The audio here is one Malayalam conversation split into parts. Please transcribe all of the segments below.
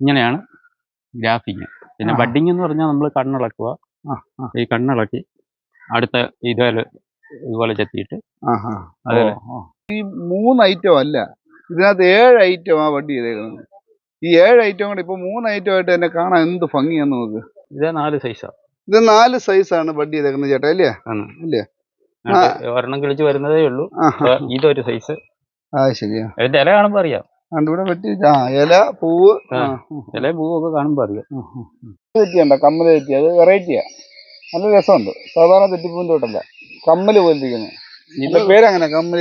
ഇങ്ങനെയാണ് ഗ്രാഫിങ്. പിന്നെ. ബഡിങ് എന്ന് പറഞ്ഞാൽ നമ്മൾ കണ്ണിളക്കുക. ഈ കണ്ണിളക്കി അടുത്ത ഇതുപോലെ ഇതുപോലെ ചെത്തിയിട്ട്. അതെ. ഈ മൂന്ന് ഐറ്റം അല്ല ഇതിനകത്ത് ഏഴ് ഐറ്റം ആ വണ്ടി ചെയ്തേക്കുന്നത്. ഈ ഏഴ് ഐറ്റം കൂടെ ഇപ്പൊ മൂന്ന് ഐറ്റം ആയിട്ട് തന്നെ കാണാൻ എന്ത് ഭംഗിയാന്ന് നോക്ക്. ഇത് നാല് സൈസാണ് ഇത് നാല് സൈസാണ് വണ്ടി ചെയ്തേക്കുന്നത് ചേട്ടാ അല്ലേ? അല്ലേ? ഒരെണ്ണം കിളിച്ച് വരുന്നതേ ഉള്ളൂ. ഇതൊരു സൈസ് ആ ശരിയാ. അതിന്റെ ഇല കാണുമ്പോ അറിയാം. ഇവിടെ പറ്റി ആ ഇല പൂവ് ഇല പൂവൊക്കെ കാണുമ്പോൾ അറിയാം. തെറ്റിയുണ്ട കമ്മൽ തെറ്റി അത് വെറൈറ്റിയാ. നല്ല രസമുണ്ട്. സാധാരണ തെറ്റിപ്പൂവിന്റെ തൊട്ടല്ല. കമ്മൽ പോലിരിക്കുന്നു ഇതിന്റെ പേരങ്ങനെ? കമ്മൽ.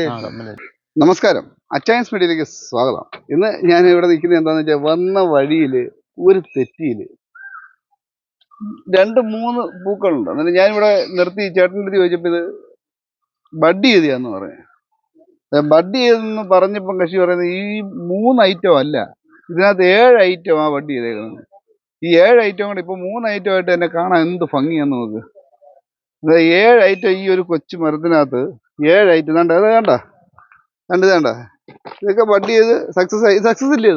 നമസ്കാരം. അച്ചയൻസ് മീഡിയയിലേക്ക് സ്വാഗതം. ഇന്ന് ഞാൻ ഇവിടെ നിൽക്കുന്നത് എന്താന്ന് വെച്ചാൽ വന്ന വഴിയിൽ ഒരു തെറ്റിയിൽ. രണ്ട് മൂന്ന് പൂക്കളുണ്ട്. എന്നിട്ട് ഞാനിവിടെ നിർത്തി ചേട്ടന്റെ അടുത്ത് ചോദിച്ചപ്പോൾ ഇത് ബഡ് ചെയ്തിയാന്ന് പറഞ്ഞു. ബഡ് ചെയ്തെന്ന് പറഞ്ഞപ്പം കക്ഷി പറയുന്നത് ഈ മൂന്ന് ഐറ്റം അല്ല. ഇതിനകത്ത് ഏഴ് ഐറ്റം ആ ബഡ് ചെയ്തേക്കുന്നത്. ഈ ഏഴ് ഐറ്റം കൂടെ ഇപ്പൊ മൂന്ന് ഐറ്റം ആയിട്ട് തന്നെ കാണാൻ എന്ത് ഭംഗിയാന്ന് നോക്ക്. ഏഴ് ഐറ്റം ഈ ഒരു കൊച്ചു മരത്തിനകത്ത് ഏഴ് ഐറ്റം കണ്ട? അത് കണ്ട? കണ്ടത് കണ്ട? ഇതൊക്കെ വണ്ടി ചെയ്ത് സക്സസ് ആയി. സക്സസ് ഇല്ലേ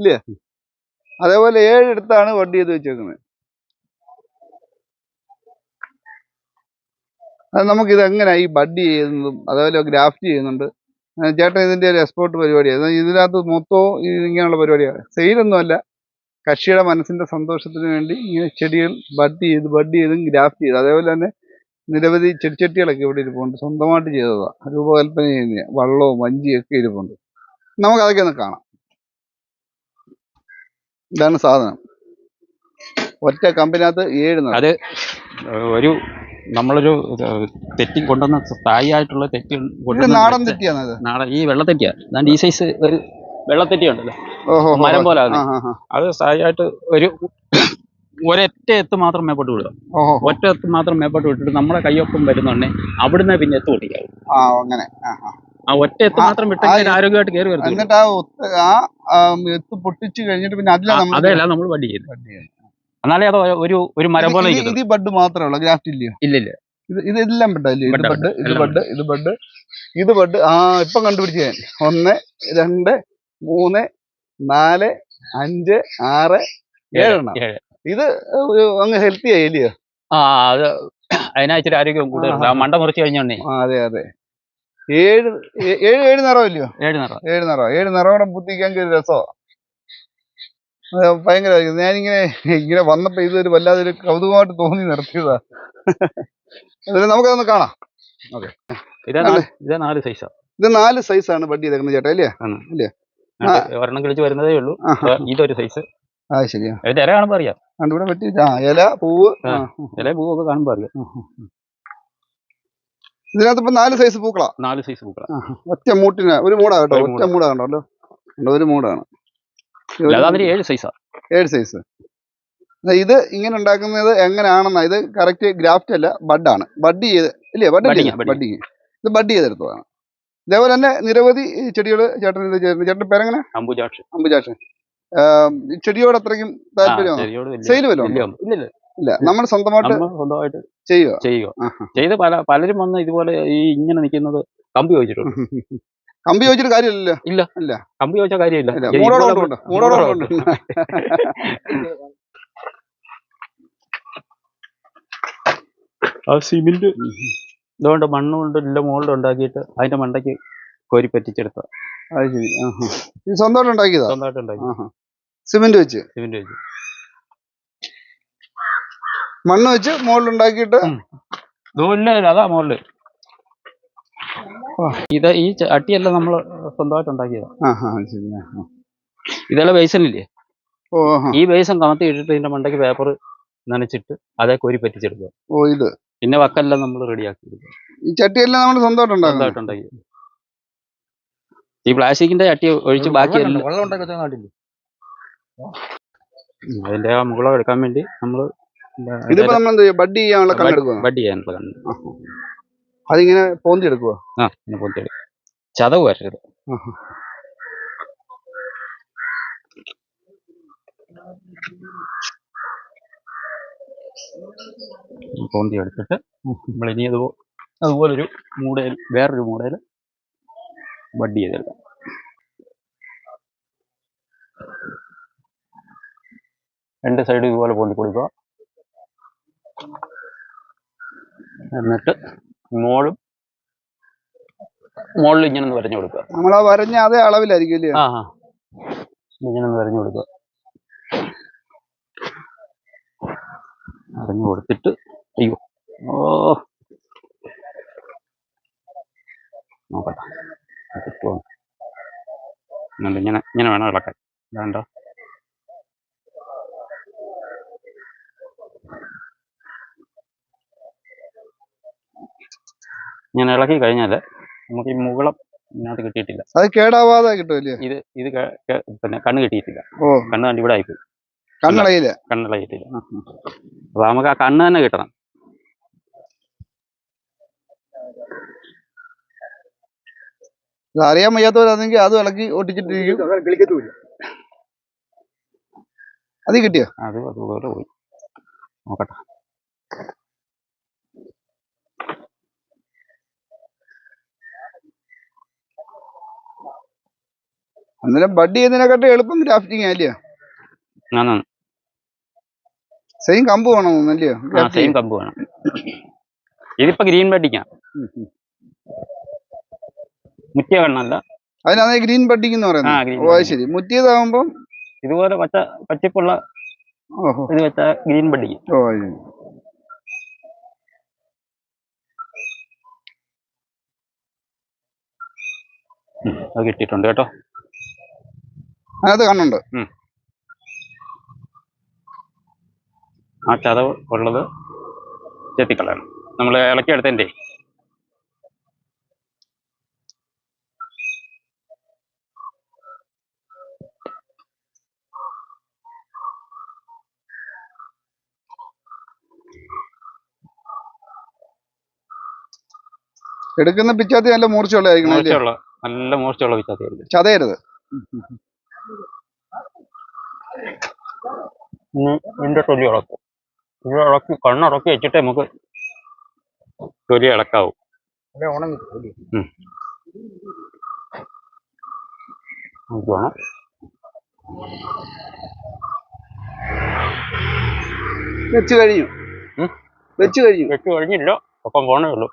ഇല്ലേ. അതേപോലെ ഏഴ് എടുത്താണ് വണ്ടി ചെയ്ത് വെച്ചേക്കുന്നത്. അത് നമുക്കിത് എങ്ങനെ ഈ ബഡ് ചെയ്യുന്നതും അതേപോലെ ഗ്രാഫ്റ്റ് ചെയ്യുന്നുണ്ട്. ചേട്ടൻ ഇതിന്റെ ഒരു എക്സ്പോർട്ട് പരിപാടിയാണ് ഇതിനകത്ത് മൊത്തവും ഇങ്ങനെയുള്ള പരിപാടിയാണ് സെയിലൊന്നും അല്ല. കക്ഷിയുടെ മനസ്സിന്റെ സന്തോഷത്തിന് വേണ്ടി ഇങ്ങനെ ചെടികൾ ബഡ് ചെയ്ത് ബഡ് ചെയ്തും ഗ്രാഫ്റ്റ് ചെയ്ത്. അതേപോലെ തന്നെ നിരവധി ചെടിച്ചട്ടികളൊക്കെ ഇവിടെ ഇരിപ്പുണ്ട്. സ്വന്തമായിട്ട് ചെയ്തതാണ് രൂപകൽപ്പന ചെയ്യുന്ന വള്ളവും വഞ്ചിയും ഒക്കെ ഇരിപ്പുണ്ട്. നമുക്ക് അതൊക്കെ ഒന്ന് കാണാം. ഇതാണ് സാധനം. ഒറ്റ കമ്പിനകത്ത് ഏഴ്. അത് ഒരു നമ്മളൊരു തെറ്റി കൊണ്ടുവന്ന സ്ഥായി ആയിട്ടുള്ള തെറ്റി കൊണ്ടുവന്ന നാടൻ തെറ്റിയാണ് നാടൻ ഈ വെള്ളത്തെറ്റിയാ. അതാണ്ട് ഈ സൈസ് ഒരു വെള്ളത്തെറ്റി ഉണ്ടല്ലോ. ഓഹോ മരം പോലെ. അത് സ്ഥായിയായിട്ട് ഒരു ഒരൊറ്റ എത്ത് മാത്രം മേപ്പോട്ട് വിടുക. ഓഹോ ഒറ്റ എത്ത് മാത്രം മേപ്പോട്ട് വിട്ടിട്ട് നമ്മുടെ കയ്യൊപ്പം വരുന്നുണ്ടെങ്കിൽ അവിടുന്ന് പിന്നെ എത്ത് പൊട്ടിക്കാവും. ആ അങ്ങനെ. ആ, ഒറ്റ എത്ത് മാത്രം വിട്ടെങ്കിൽ ആ, ആരോഗ്യമായിട്ട് കയറി വരുന്നു എന്നിട്ട് ആ എത്ത് പൊട്ടിച്ചു കഴിഞ്ഞിട്ട് പിന്നെ അതല്ല നമ്മൾ ബഡ് ചെയ്യുന്നത്. എന്നാലേ അത് ഒരു ഒരു മരം പോലെ ഇത് ബഡ് മാത്രമേ ഉള്ളൂ ഗ്രാഫ്റ്റ് ഇല്ലയോ? ഇല്ല ഇല്ല. ഇത് ഇത് എല്ലാം ബഡല്ലേ ഇത് ബഡ് ഇത് ബഡ് ഇത് ബഡ്. ഇത് ബഡ് ആ ഇപ്പം കണ്ടുപിടിച്ച ഞാൻ. ഒന്ന് രണ്ട് മൂന്ന് നാല് അഞ്ച് ആറ് ഏഴെണ്ണം. ഏഴ്. ഇത് അങ്ങ് ഹെൽത്തി ആയില്ലയോ ആ അത് അതിനാച്ചിരി ആരോഗ്യം കൂടുതലുണ്ട്. ആ മണ്ട മുറിച്ച് കഴിഞ്ഞോണ്ടേ. അതെ അതെ. ഏഴ് ഏഴ് ഏഴ് നിറമില്ലയോ ഏഴ് നിറം. ഏഴ് നിറം. ഏഴ് നിറം കൂടെ ബുദ്ധിക്കാൻ ഒരു രസമാണ് ഭയങ്കര ഞാനിങ്ങനെ ഇങ്ങനെ വന്നപ്പോ ഇതൊരു വല്ലാതെ ഒരു കൗതുകമായിട്ട് തോന്നി നിർത്തിയതാ അതിൽ നമുക്കതൊന്ന് കാണാം. ഓക്കെ. ഇത് നാല് സൈസാ ഇത് നാല് സൈസാണ് വണ്ടി ചെയ്തേക്കുന്നത് ചേട്ടാ അല്ലേ? അല്ലേ? ഒരെണ്ണം കിളിച്ച് വരുന്നതേ ഉള്ളൂ. ഇതൊരു സൈസ് ആ ശരിയാ. ഇല കാണുമ്പോൾ അറിയാം. അതുകൊണ്ട് പറ്റി. ആ ഇല പൂവ്. ഇല പൂവൊക്കെ കാണുമ്പോൾ അറിയാം. ഇതിനകത്ത് ഇപ്പൊ നാല് സൈസ് പൂക്കളാ? നാല് സൈസ് പൂക്കള. ഒറ്റ മൂട്ടിന് ഒരു മൂടാ കേട്ടോ. ഒറ്റ മൂടാ. കണ്ടോ കണ്ടോ, ഒരു മൂടാണ്. ഇത് ഏഴ് സൈസാ ഏഴ് സൈസ് ഇത് ഇങ്ങനെ ഉണ്ടാക്കുന്നത് എങ്ങനെയാണെന്ന ഇത് കറക്റ്റ് ഗ്രാഫ്റ്റ് അല്ല ബഡാണ് ബഡ് ചെയ്ത് ഇല്ലേ? ബഡ്. ബഡിങ് ഇത് ബഡ് ചെയ്തെടുത്തതാണ്. ഇതേപോലെ തന്നെ നിരവധി ചെടികൾ ചേട്ടൻ ഇത് ചേട്ടൻ ചേട്ടന്റെ പേരെങ്ങനെ? അമ്പുജാക്ഷൻ ചെടിയോട് അത്രയ്ക്കും താല്പര്യം സെയിൽ വല്ലതും. ഇല്ല. നമ്മൾ സ്വന്തമായിട്ട് സ്വന്തമായിട്ട് ചെയ്യുക. ചെയ്യുക. ചെയ്ത് പല പലരും വന്ന് ഇതുപോലെ ഈ ഇങ്ങനെ നിൽക്കുന്നത് കമ്പി ചോദിച്ചിട്ടുണ്ട് കമ്പി ചോദിച്ചിട്ട് കാര്യമില്ലല്ലോ. ഇല്ല. കമ്പി ചോദിച്ച കാര്യമില്ല. ഇല്ല. ആ സിമെന്റ് ഇതുകൊണ്ട് മണ്ണ് കൊണ്ട് ഇല്ല മുകളിൽ ഉണ്ടാക്കിയിട്ട് അതിന്റെ മണ്ടയ്ക്ക് കോരി പറ്റിച്ചെടുത്ത. അത് ശരി. ഇത് സ്വന്തമായിട്ട് ഉണ്ടാക്കിയതാ? സ്വന്തമായിട്ട് ഉണ്ടാക്കി. സിമെന്റ് വെച്ച്? സിമെന്റ് വെച്ച്. മണ്ണ് വെച്ച് മുകളിൽ ഉണ്ടാക്കിയിട്ട്? അതാ മുകളിൽ ഇത് ഈ അട്ടിയല്ല നമ്മൾ സ്വന്തമായിട്ട് ഉണ്ടാക്കിയത് ഇതല്ല ബേസനില്ലേ? ഈ ബേസൻ കമത്തി ഇട്ടിട്ട് ഇതിന്റെ മണ്ടയ്ക്ക് പേപ്പർ നനച്ചിട്ട് അതേ കോരി പറ്റിച്ചെടുക്കുക. ഓ ഇത്. പിന്നെ വക്കല്ല നമ്മൾ റെഡിയാക്കി എടുക്കുക ഈ ചട്ടിയെല്ലാം നമ്മൾ സ്വന്തമായിട്ട് ഈ പ്ലാസ്റ്റിക്കിന്റെ ചട്ടി ഒഴിച്ച് ഉം, അതിന്റെ ആ മുകളെടുക്കാൻ എടുക്കാൻ വേണ്ടി നമ്മൾ ഇതിപ്പോ നമ്മൾ ബഡ് ചെയ്യാനുള്ള ബഡ് ചെയ്യാനുള്ള കണ്ണ്. അതിങ്ങനെ പോന്തി എടുക്കുവോ? ആ ചതവ് വരരുത്. പോന്തി എടുത്തിട്ട് നമ്മൾ ഇനി അതുപോലെ അതുപോലൊരു മൂടയിൽ വേറൊരു മൂടയിൽ ബഡ് ചെയ്തെടുക്കാം. രണ്ട് സൈഡും ഇതുപോലെ പോന്തി കൊടുക്കുക. എന്നിട്ട് മോളും മോളിൽ ഇങ്ങനെ ഒന്ന് വരഞ്ഞു കൊടുക്കുക. നമ്മൾ ആ വരഞ്ഞ അതേ അളവിലായിരിക്കും ആ ആ ഇങ്ങനെ ഒന്ന് വരഞ്ഞു കൊടുക്കുക. വരഞ്ഞു കൊടുത്തിട്ട് അയ്യോ ഓ. നോക്കട്ടെ. ഇങ്ങനെ ഇങ്ങനെ വേണം ഇളക്കാൻ. വേണ്ട ഇങ്ങനെ ഇളക്കി കഴിഞ്ഞാൽ നമുക്ക് ഈ മുകളം ഇതിനകത്ത് കിട്ടിയിട്ടില്ല. അത് കേടാവാതെ കിട്ടുമല്ലേ ഇത് ഇത് പിന്നെ കണ്ണ് കിട്ടിയിട്ടില്ല. ഓ. കണ്ണ് കണ്ട് ഇവിടെ ആയിപ്പോയി. കണ്ണളയില്ല കണ്ണിളയിട്ടില്ല അപ്പൊ നമുക്ക് ആ കണ്ണ് തന്നെ കിട്ടണം. അറിയാൻ വയ്യാത്തവരാണെങ്കിൽ അത് ഇളക്കി ഒട്ടിച്ചിട്ടിരിക്കും. അത് കിട്ടിയോ? അത് അതുപോലെ പോയി. നോക്കട്ടെ. അന്നേരം ബഡ് ചെയ്യുന്നതിനെക്കാട്ടും എളുപ്പം ഗ്രാഫ്റ്റിംഗ് അല്ലയോ? സെയിം കമ്പ് വേണം അല്ലയോ? സെയിം കമ്പ് വേണം. ഇതിപ്പോ ഗ്രീൻ ബഡിക്കാ മുറ്റിയ കണ്ണല്ല. അതിനാണ് ഗ്രീൻ ബഡിങ് എന്ന് പറയുന്നത്. ഓ ശരി. മുറ്റിയതാവുമ്പം ഇതുപോലെ പച്ച പച്ചപ്പുള്ള ഇത് വെച്ച ഗ്രീൻ ബഡിക്ക് ഓ ശരി. അത് കിട്ടിയിട്ടുണ്ട് കേട്ടോ. അതിനകത്ത് കണ്ണുണ്ട് ആ ചതവ് ഉള്ളത് ചെത്തിക്കളയണം. നമ്മൾ ഇളക്കിയെടുത്തതിന്റെ എടുക്കുന്ന പിച്ചാത്തി നല്ല മൂർച്ചയുള്ള നല്ല മൂർച്ചയുള്ള പിച്ചാത്തി ചതയരുത്. ഇനി ഇതിന്റെ തൊലി ഇളക്കും. ഇത് ഇളക്കി കണ്ണുറക്കി വെച്ചിട്ട് നമുക്ക് തൊലി ഇളക്കാവും. വേണം വെച്ച് കഴിഞ്ഞു. വെച്ച് കഴിഞ്ഞു. വെച്ച് കഴിഞ്ഞില്ല. ഒപ്പം പോണേ ഉള്ളൂ.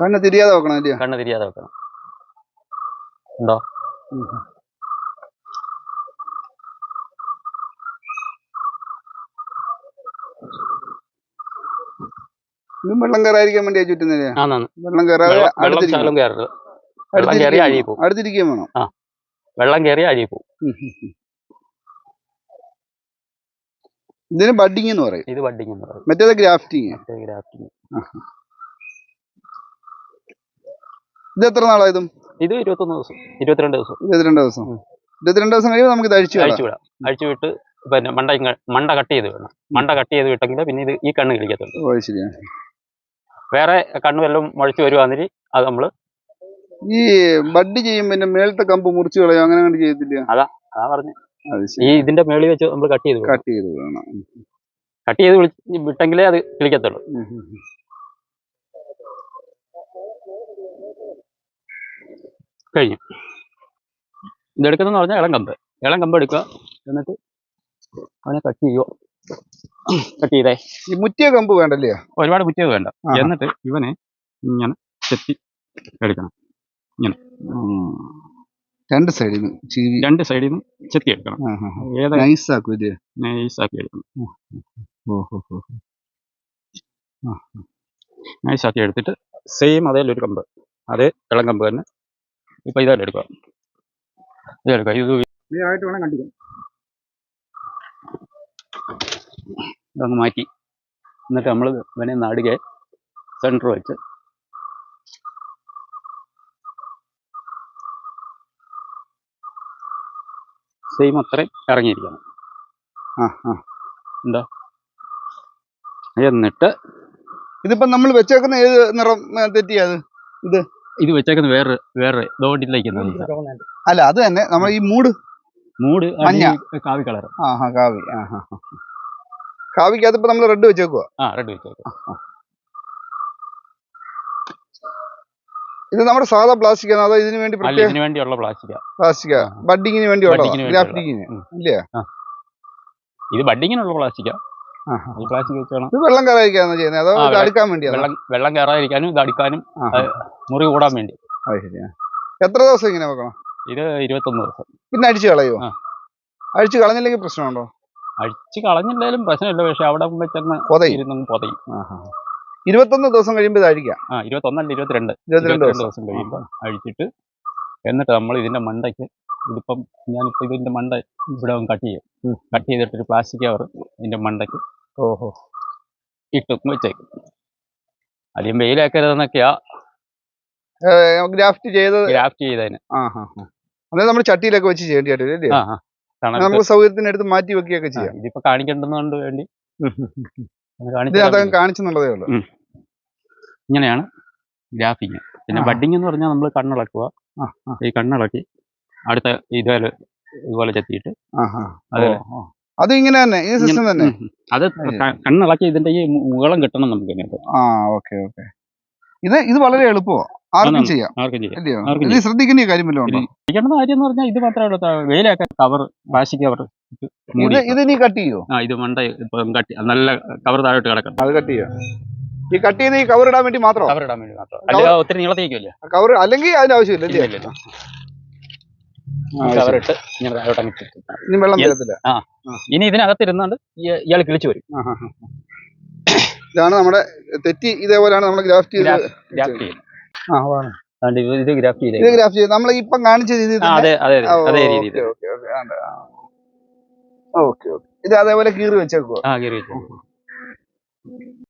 കണ്ണ് തിരിയാതെ വെക്കണം അല്ലയോ കണ്ണ് തിരിയാതെ വെക്കണം. ഉണ്ടോ? ഇതും വെള്ളം കയറാതിരിക്കാൻ വേണ്ടിയാ ചുറ്റുന്നില്ലേ വെള്ളം കയറാതെ വെള്ളം കയറി അഴിപ്പോ പോകും. അടുത്തിരിക്കുകയും വേണം. വെള്ളം കയറി അഴുകി പോകും. ഇതിന് ബഡിങ് എന്ന് പറയും. ഇത് ബഡിങ് എന്ന് പറയും. മറ്റേത് ഗ്രാഫ്റ്റിങ്. Grafting grafting. ഇത് എത്ര നാളായതും ഇത് ഇരുപത്തൊന്ന് ദിവസം ഇരുപത്തിരണ്ട് ദിവസം. ഇരുപത്തിരണ്ട് ദിവസം. ഇരുപത്തിരണ്ട് ദിവസം കഴിയുമ്പോൾ നമുക്ക് ഇത് അഴിച്ചു അഴിച്ചു വിടാം. അഴിച്ചു വിട്ട് പിന്നെ മണ്ട മണ്ട കട്ട് ചെയ്ത് വിടണം. മണ്ട കട്ട് ചെയ്ത് വിട്ടെങ്കിൽ പിന്നെ ഇത് ഈ കണ്ണ് കിളിക്കത്തുള്ളൂ. ഓ ശരിയാണ് വേറെ കണ്ണ് വല്ലതും മുഴച്ചു വരുവാന്നിരി അത് നമ്മൾ ഈ ബഡ് ചെയ്യും പിന്നെ മേളത്തെ കമ്പ് മുറിച്ചു കളയോ അങ്ങനെ അങ്ങനെ ചെയ്യത്തില്ല? അതാ പറഞ്ഞു. ഈ ഇതിന്റെ മേളി വെച്ച് നമ്മൾ കട്ട് ചെയ്ത് കട്ട് ചെയ്ത് കട്ട് ചെയ്ത് വിട്ടെങ്കിലേ അത് കിളിക്കത്തുള്ളൂ. കഴിഞ്ഞു. ഇതെടുക്കുന്നതെന്ന് പറഞ്ഞാൽ ഇളം കമ്പ്. ഇളം കമ്പ് എടുക്കുക. എന്നിട്ട് അവനെ കട്ട് ചെയ്യുക. കട്ട് ചെയ്തേ. ഈ മുറ്റിയ കമ്പ് വേണ്ടല്ലേ? ഒരുപാട് മുറ്റിയത് വേണ്ട. എന്നിട്ട് ഇവനെ ഇങ്ങനെ ചെത്തി എടുക്കണം. ഇങ്ങനെ. രണ്ട് സൈഡിൽ നിന്ന് ചീവി. രണ്ട് സൈഡിൽ നിന്ന് ചെത്തി എടുക്കണം. ഏതാ? നൈസ് ആക്കും ഇത്. നൈസാക്കി എടുക്കണം. ഓഹോ നൈസാക്കി എടുത്തിട്ട് സെയിം അതേ ഒരു കമ്പ്. അതേ ഇളം കമ്പ് തന്നെ ഇപ്പൊ ഇതെല്ലാം എടുക്കുക ഇത് ആയിട്ട് വേണം കണ്ടിക്കാൻ ഇതങ്ങ് മാറ്റി. എന്നിട്ട് നമ്മൾ ഇവനെ നടുകെ സെന്റർ വെച്ച് സെയിം അത്രയും ഇറങ്ങിയിരിക്കണം. ആ ആ. എന്നിട്ട് ഇതിപ്പോ നമ്മൾ വെച്ചേക്കുന്ന ഏത് നിറം തെറ്റിയത് ഇത്? ഇത് വെച്ചേക്കുന്നത് വേറെ വേറെ ദോട്ടിലേക്ക് അല്ല അത് തന്നെ. നമ്മൾ ഈ മൂട്. മൂട് മഞ്ഞ. കാവി കളർ. ആ കാവി. ആ കാവിക്കകത്ത് ഇപ്പൊ നമ്മൾ റെഡ് വെച്ചേക്കുക ആ റെഡ് വെച്ചേക്കുക ഇത് നമ്മുടെ സാധാ പ്ലാസ്റ്റിക് ആണ്. അതോ ഇതിന് വേണ്ടി ഇതിനു വേണ്ടിയുള്ള പ്ലാസ്റ്റിക്കാ. പ്ലാസ്റ്റിക് ബഡിങ്ങിന് ബഡ്ഡിങ്ങിന് വേണ്ടിയുള്ള. ഗ്രാഫ്റ്റിങ്ങിന് ഇല്ലേ? ഇത് ബഡിങ്ങിനുള്ള പ്ലാസ്റ്റിക്കാ. പ്ലാസ്റ്റിക് ഇത് വെള്ളം കയറാതിരിക്കാന്ന് ചെയ്യുന്നത്? അതോ ഇത് അടുക്കാൻ വേണ്ടിയാണ്? വെള്ളം വെള്ളം കയറാതിരിക്കാനും ഇത് അടിക്കാനും. മുറി കൂടാൻ വേണ്ടി. അത് ശരിയാ എത്ര ദിവസം ഇങ്ങനെ വെക്കണം? ഇത് ഇരുപത്തൊന്ന് ദിവസം. പിന്നെ അടിച്ചു കളയോ ആ. അടിച്ച് കളഞ്ഞില്ലെങ്കിൽ പ്രശ്നമുണ്ടോ? അടിച്ച് കളഞ്ഞില്ലെങ്കിലും പ്രശ്നമില്ല പക്ഷെ അവിടെ വെച്ചെന്ന് പൊതയും. ഇരുന്നങ്ങ് പൊതയും. ഇരുപത്തൊന്ന് ദിവസം കഴിയുമ്പോൾ ഇത് അഴിക്കാം? ആ ഇരുപത്തൊന്നല്ല ഇരുപത്തിരണ്ട്. ഇരുപത്തിരണ്ട് ദിവസം. ദിവസം കഴിയുമ്പോൾ അഴിച്ചിട്ട് എന്നിട്ട് നമ്മൾ ഇതിന്റെ മണ്ടയ്ക്ക് ഇതിപ്പം ഞാനിപ്പോ ഇതിന്റെ മണ്ട ഇവിടെ കട്ട് ചെയ്യും. ഉം. കട്ട് ചെയ്തിട്ടൊരു പ്ലാസ്റ്റിക് കവർ ഇതിന്റെ മണ്ടയ്ക്ക് ഓഹോ. ഇട്ട് വെച്ചേക്കും. അധികം വെയിലാക്കരുതെന്നൊക്കെയാ ഗ്രാഫ്റ്റ് ചെയ്ത് ഗ്രാഫ്റ്റ് ചെയ്തതിന്. ആ ഹാ അതായത് നമ്മൾ ചട്ടിയിലൊക്കെ വെച്ച് ചെയ്യേണ്ടി വരും അല്ലേ നമുക്ക് സൗകര്യത്തിന് എടുത്ത് മാറ്റി വെക്കുകയൊക്കെ ചെയ്യാം. ഇതിപ്പോ കാണിക്കേണ്ടതുകൊണ്ട് വേണ്ടി. തരാം. കാണിച്ചെന്നുള്ളതേ ഉള്ളൂ. ഇങ്ങനെയാണ് ഗ്രാഫിങ്. പിന്നെ. ബഡിങ് എന്ന് പറഞ്ഞാൽ നമ്മൾ കണ്ണിളക്കുക. ഈ കണ്ണിളക്കി അടുത്ത ഇതുപോലെ ഇതുപോലെ ചെത്തിയിട്ട്. അതെ. അത് ഇങ്ങനെ തന്നെ ഈ സിസ്റ്റം തന്നെ? അത് കണ്ണിളക്കി ഇതിന്റെ ഈ മുകളം കിട്ടണം നമുക്ക് ഇതിനകത്ത് ആ ഓക്കെ ഓക്കെ. ഇത് ഇത് വളരെ എളുപ്പമോ. ആർക്കും. ചെയ്യാം. ആർക്കും ഇത് ശ്രദ്ധിക്കേണ്ട കാര്യം വല്ലതും ഉണ്ടോ? ഇരിക്കേണ്ട കാര്യം എന്ന് പറഞ്ഞാൽ ഇത് മാത്രമേ ഉള്ളൂ ത- കവർ പ്ലാസ്റ്റിക് കവർ ഇത് ഇത് നീ കട്ട് ചെയ്യോ? ആ ഇത് മണ്ട ഇപ്പം കട്ടി നല്ല കവർ താഴോട്ട് കിടക്കണം. അത് കട്ട് ചെയ്യാം? ഈ കട്ട് ചെയ്ത് ഈ കവർ ഇടാൻ വേണ്ടി മാത്രം? കവർ ഇടാൻ വേണ്ടി മാത്രം. അല്ലെങ്കിൽ ഒത്തിരി നീളത്തേക്കില്ല കവർ അല്ലെങ്കിൽ അതിന് ആവശ്യമില്ല ഇട്ട് ഇങ്ങനെ താഴോട്ട് അങ്ങ് ഇട്ടിട്ട്. ഇനി വെള്ളം തരത്തില്ല. ആ ഇനി ഇതിനകത്തിരുന്നാണ്ട് ഇയാൾ കിളിച്ചു വരും. ഇതാണ് നമ്മുടെ തെറ്റി ഇതേപോലെയാണ് നമ്മൾ ഗ്രാഫ്റ്റ് ചെയ്ത് ഗ്രാഫ്റ്റ് ചെയ്യും ആ. അതുകൊണ്ട് ഇത് ഇത് ഗ്രാഫ്റ്റ് ഇത് ചെയ്തേ ഗ്രാഫ്റ്റ് ചെയ്ത്. നമ്മൾ ഇപ്പം കാണിച്ച രീതിയിൽ ആ തന്നെ അതെ അതെ അതെ. അതേ രീതിയിൽ. Okay okay okay okay. ഇത് അതേപോലെ കീറി വെച്ചേക്കുക ആ കയറി വെച്ചു